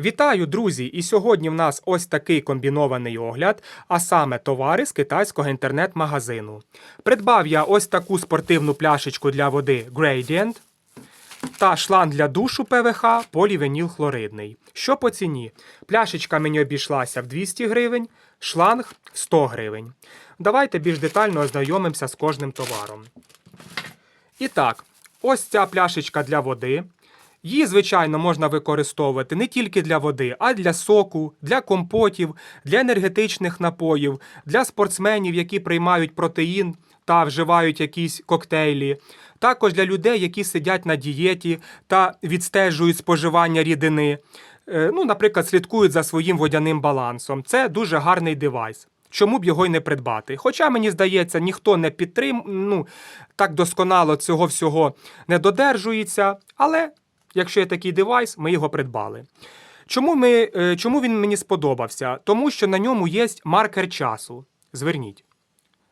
Вітаю, друзі! І сьогодні в нас ось такий комбінований огляд, а саме товари з китайського інтернет-магазину. Придбав я ось таку спортивну пляшечку для води Gradient та шланг для душу ПВХ полівенілхлоридний. Що по ціні? Пляшечка мені обійшлася в 200 гривень, шланг 100 гривень. Давайте більш детально ознайомимося з кожним товаром. І так, ось ця пляшечка для води. Її, звичайно, можна використовувати не тільки для води, а й для соку, для компотів, для енергетичних напоїв, для спортсменів, які приймають протеїн та вживають якісь коктейлі. Також для людей, які сидять на дієті та відстежують споживання рідини. Е, Ну, наприклад, слідкують за своїм водяним балансом. Це дуже гарний девайс. Чому б його й не придбати? Хоча, мені здається, ніхто не підтрим, ну, так досконало цього всього не додержується, але якщо є такий девайс, ми його придбали. Чому, ми, е, чому він мені сподобався? Тому що на ньому є маркер часу. Зверніть.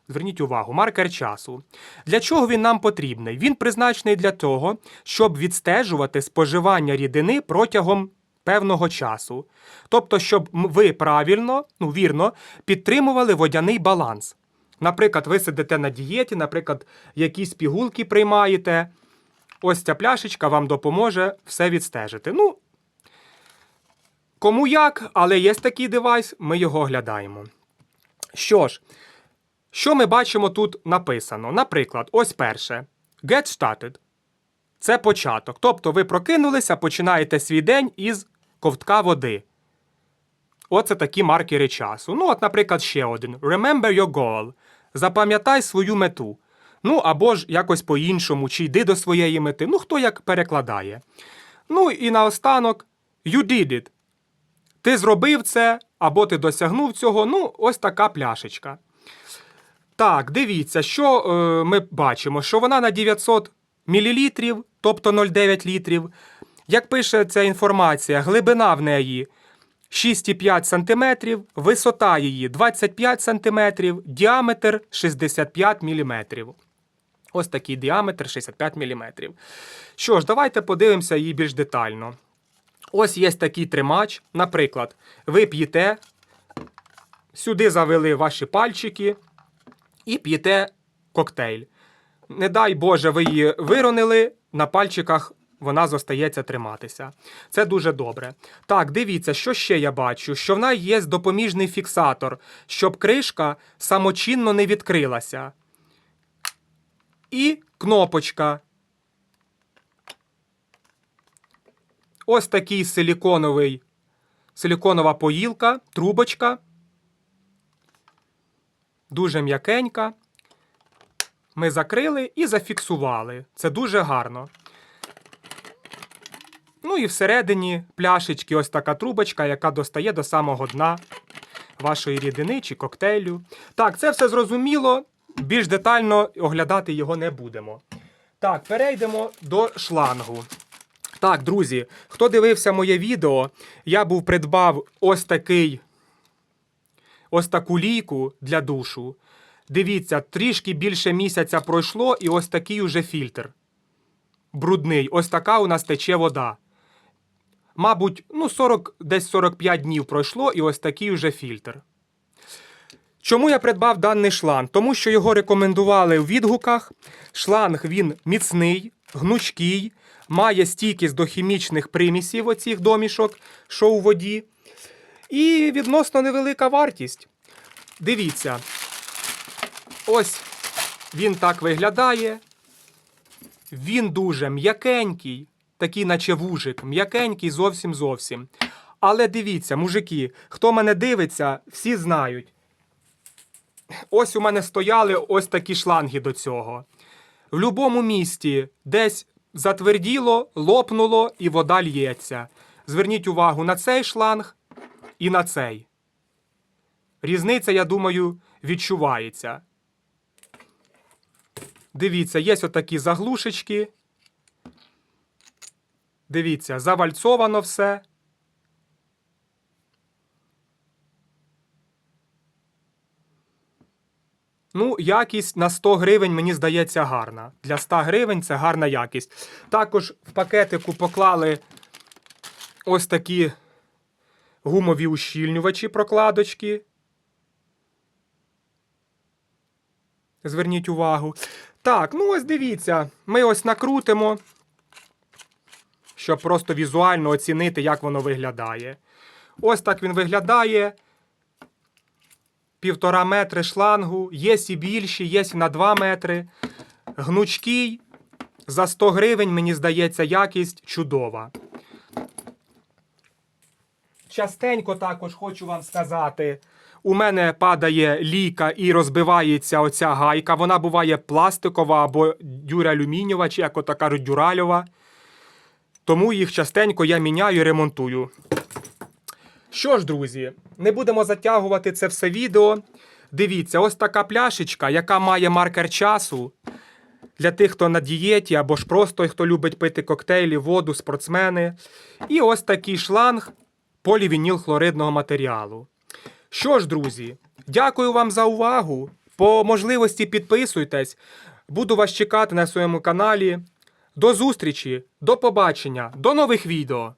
Зверніть увагу, маркер часу. Для чого він нам потрібний? Він призначений для того, щоб відстежувати споживання рідини протягом певного часу. Тобто, щоб ви правильно, ну вірно, підтримували водяний баланс. Наприклад, ви сидите на дієті, наприклад, якісь пігулки приймаєте. Ось ця пляшечка вам допоможе все відстежити. Ну, кому як, але є такий девайс, ми його оглядаємо. Що ж, що ми бачимо тут написано? Наприклад, ось перше. Get started. Це початок. Тобто ви прокинулися, починаєте свій день із ковтка води. Оце такі маркери часу. Ну, от, наприклад, ще один. Remember your goal. Запам'ятай свою мету. Ну, або ж якось по-іншому, чи йди до своєї мети. Ну, хто як перекладає. Ну і наостанок, you did it. Ти зробив це, або ти досягнув цього. Ну, ось така пляшечка. Так, дивіться, що е, ми бачимо, що вона на 900 мл, тобто 0,9 літрів. Як пише ця інформація, глибина в неї 6,5 см, висота її 25 см, діаметр 65 мм. Ось такий діаметр 65 мм. Що ж, давайте подивимося її більш детально. Ось є такий тримач. Наприклад, ви п'єте, сюди завели ваші пальчики і п'єте коктейль. Не дай Боже, ви її виронили, на пальчиках вона зостається триматися. Це дуже добре. Так, дивіться, що ще я бачу, що в неї є допоміжний фіксатор, щоб кришка самочинно не відкрилася. І кнопочка. Ось такий силіконовий, силіконова поїлка, трубочка. Дуже м'якенька. Ми закрили і зафіксували. Це дуже гарно. Ну і всередині пляшечки ось така трубочка, яка достає до самого дна вашої рідини чи коктейлю. Так, це все зрозуміло. Більш детально оглядати його не будемо. Так, перейдемо до шлангу. Так, друзі, хто дивився моє відео, я був придбав ось такий ось таку лійку для душу. Дивіться, трішки більше місяця пройшло, і ось такий уже фільтр. Брудний. Ось така у нас тече вода. Мабуть, ну 40, десь 45 днів пройшло, і ось такий уже фільтр. Чому я придбав даний шланг? Тому що його рекомендували у відгуках. Шланг він міцний, гнучкий, має стійкість до хімічних примісів оцих домішок, що у воді. І відносно невелика вартість. Дивіться. Ось він так виглядає. Він дуже м'якенький, такий, наче вужик, м'якенький зовсім зовсім. Але дивіться, мужики, хто мене дивиться, всі знають. Ось у мене стояли ось такі шланги до цього. В будь-якому місті десь затверділо, лопнуло і вода лється. Зверніть увагу на цей шланг і на цей. Різниця, я думаю, відчувається. Дивіться, є отакі заглушечки. Дивіться, завальцовано все. Ну, якість на 100 гривень, мені здається, гарна. Для 100 гривень це гарна якість. Також в пакетику поклали ось такі гумові ущільнювачі прокладочки. Зверніть увагу. Так, ну ось дивіться, ми ось накрутимо, щоб просто візуально оцінити, як воно виглядає. Ось так він виглядає. Півтора метри шлангу, є і більші, є на 2 метри. Гнучкий. За 100 гривень, мені здається, якість чудова. Частенько також хочу вам сказати. У мене падає ліка і розбивається оця гайка. Вона буває пластикова або дюралюмінієва, чи як ото кажуть, дюральова. Тому їх частенько я міняю і ремонтую. Що ж, друзі, не будемо затягувати це все відео. Дивіться, ось така пляшечка, яка має маркер часу. Для тих, хто на дієті, або ж просто хто любить пити коктейлі, воду, спортсмени. І ось такий шланг полівінілхлоридного матеріалу. Що ж, друзі, дякую вам за увагу. По можливості підписуйтесь. Буду вас чекати на своєму каналі. До зустрічі, до побачення, до нових відео.